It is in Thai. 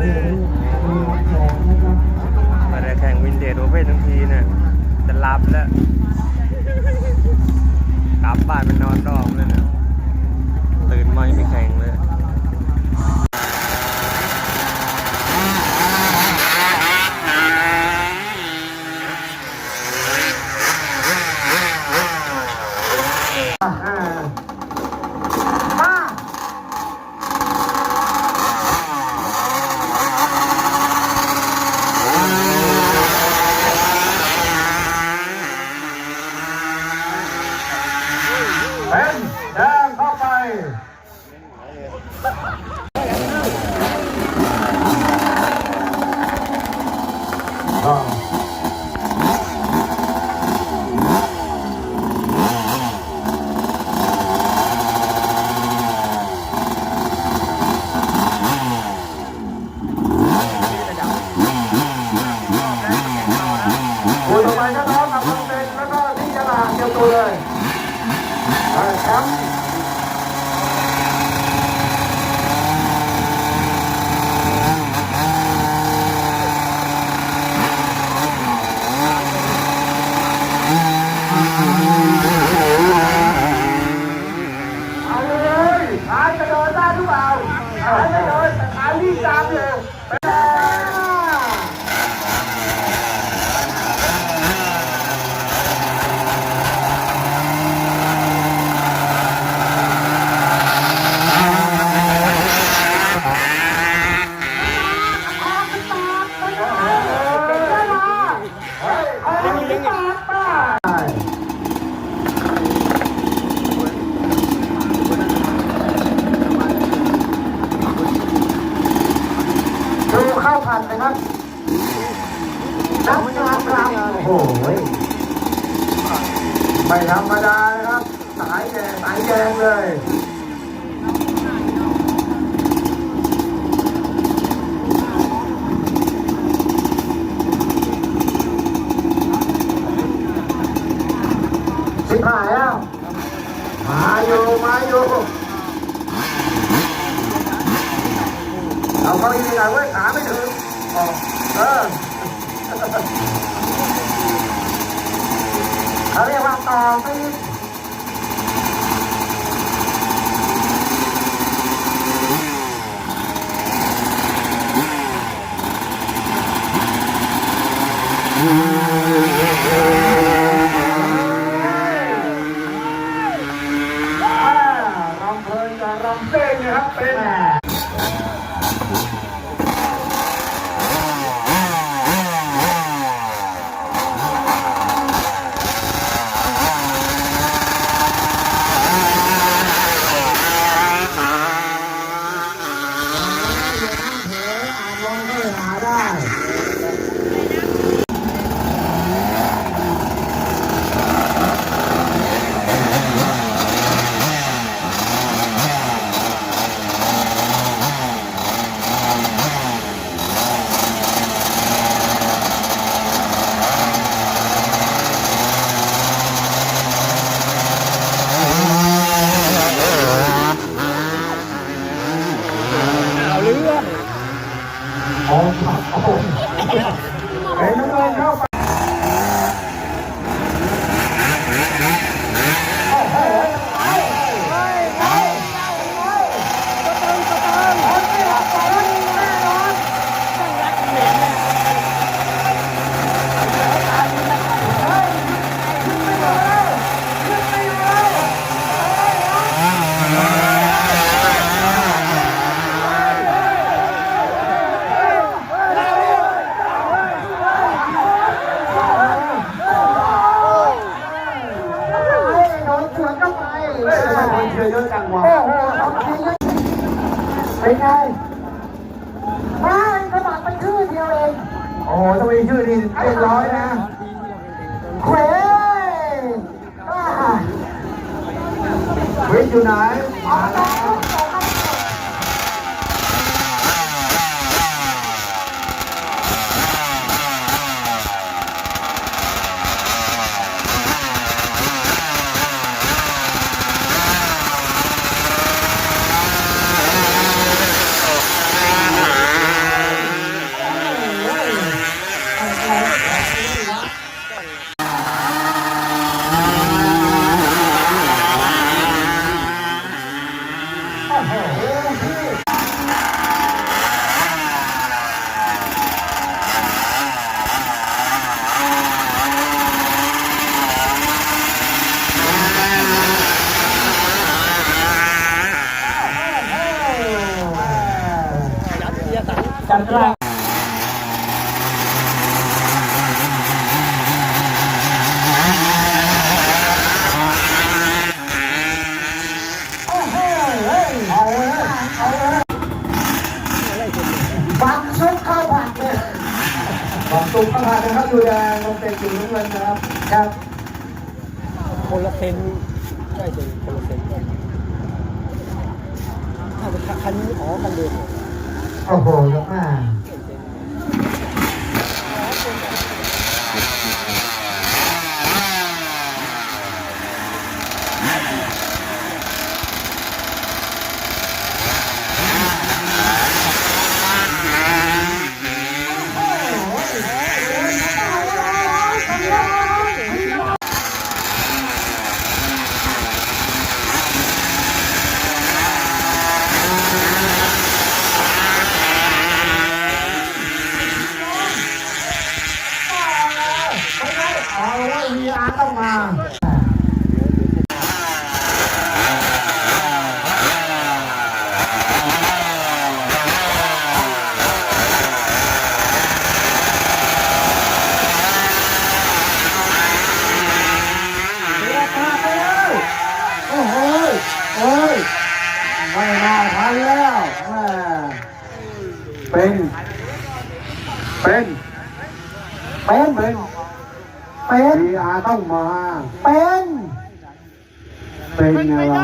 มาแข่งวินเทจโอเพ่นทั้งทีเนี่ยจะรับแล้วกลับบ้านไปนนอนรองเลยนะตื่นมายังไม่แข่งเลย เป็นแดงเข้าไปอ่าคู่ ต่อไปน้องกับคุณเป็นแล้วก็ที่จะลาเกี่ยวตัวเลยเอาละครับเอาเลยขายจะโดนได้หรือเปล่าขายไม่โดนแต่ขายรีบตามอยู่ไปแล้ว ดูเข้าผัดนะครับ นักงานครับโอ้โหไม่ธรรมดานะครับ สายแดงสายแดงเลยสิบหายแล้ว มาอยู่มาอยู่เอาเข้าอีกหน่อยเว้ยขาไม่ถึงอ๋อเออ เขาเรียกว่าต่อปีกอ่ารำเพลินกับรำเต้นนะครับเป็น โอ้โหเห็นน้ำเงินเข้าไปโดนสวนเข้ ไปคนเชียร์เยอะจังวะโอ้โหทำทีเป็นไงไม่กระบาดไปชื่อเดียวเองโอ้โหถ้ามีชื่อดีเรียบร้อยนะเขวอ่าเวทอยู่ไหน มาแล้วอัตราโอ้โหเฮ้ยเอาเลยเอาเลยบังซุกเข้าผักเลยบังซุกเข้าผักนะครับอยู่แดงลงเตะอยู่น้ำเงินนะครับครับคนละเซนใช่สิคนละเซนถ้าเป็นคันนี้อ๋อคันเดิม โอ้โหยกมาเอาไว้วีอาร์ต้องมา เสียขาดไปแล้วโอ้โหเฮ้ย ไม่น่าทันแล้วแม่ เป็นเป็นเป็นเป็นเป็นพีอาต้องมา เป็น เป็นอะไร